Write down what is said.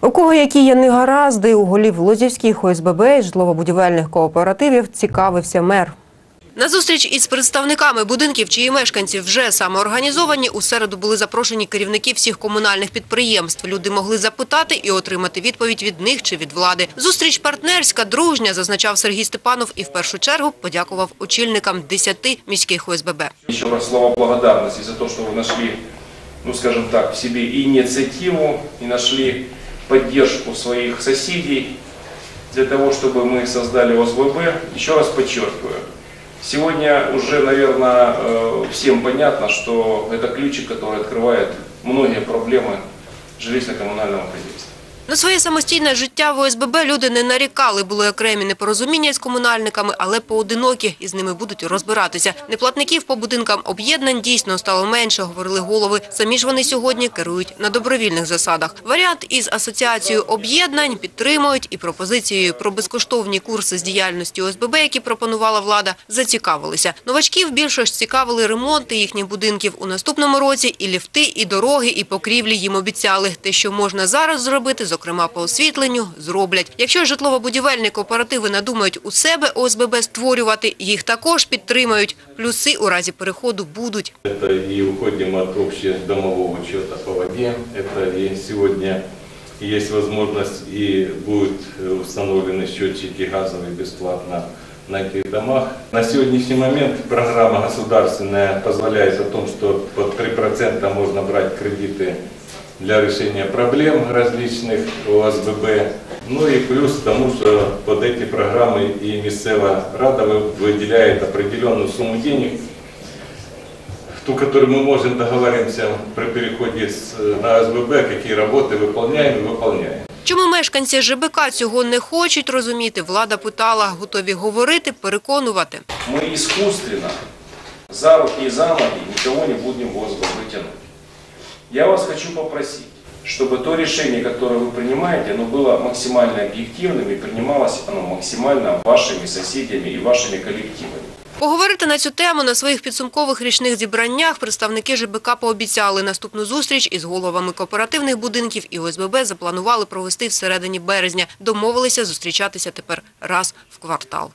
У кого які є негаразди, у голів Лозівських ОСББ і житлово-будівельних кооперативів цікавився мер. На зустріч із представниками будинків, чиї мешканці вже самоорганізовані, у середу були запрошені керівники всіх комунальних підприємств. Люди могли запитати і отримати відповідь від них чи від влади. Зустріч партнерська, дружня, зазначав Сергій Степанов і в першу чергу подякував очільникам 10 міських ОСББ. Еще раз слова благодарности за то, что вы нашли, ну скажем так, в себе и инициативу, и нашли поддержку своих соседей для того, чтобы мы создали ОСББ. Еще раз подчеркиваю, сегодня уже, наверное, э, всем понятно, что это ключик, который открывает многие проблемы жилищно-коммунального хозяйства. На своє самостійне життя в ОСББ люди не нарікали. Були окремі непорозуміння з комунальниками, але поодинокі і з ними будуть розбиратися. Неплатників по будинкам об'єднань дійсно стало менше, говорили голови. Самі ж вони сьогодні керують на добровільних засадах. Варіант із асоціацією об'єднань підтримують і пропозицією про безкоштовні курси з діяльності ОСББ, які пропонувала влада, зацікавилися. Новачків більше ж цікавили ремонти їхніх будинків у наступному році. І ліфти, і дороги, і покрівлі їм обіцяли. Те, що можна зараз зробити, зокрема по освітленню, зроблять. Якщо житлово-будівельні кооперативи надумають у себе ОСББ створювати, їх також підтримають. Плюси у разі переходу будуть. Это и уходим от общедомового учета по воде. Это и сегодня есть возможность и будут э, установлены счетчики газовые бесплатно на этих домах. На сегодняшний момент программа государственная позволяет о том, что под 3% можно брать кредиты для решения проблем различных ОСББ. Ну и плюс к тому, что под эти программы и местная рада вы- выделяет определенную сумму денег ту, которую мы можем договоримся при переходе с, э, на СББ, какие работы выполняем и выполняем. Чому мешканці ЖБК цього не хочуть розуміти, влада питала, готові говорити, переконувати. Мы искусственно за руки и за ноги никого не будем в ОСББ тянуть. Я вас хочу попросить, чтобы то решение, которое вы принимаете, оно было максимально объективным и принималось оно максимально вашими соседями и вашими коллективами. Поговорити на цю тему на своїх підсумкових річних зібраннях представники ЖБК пообіцяли. Наступну зустріч із головами кооперативних будинків і ОСББ запланували провести всередині березня. Домовилися зустрічатися тепер раз в квартал.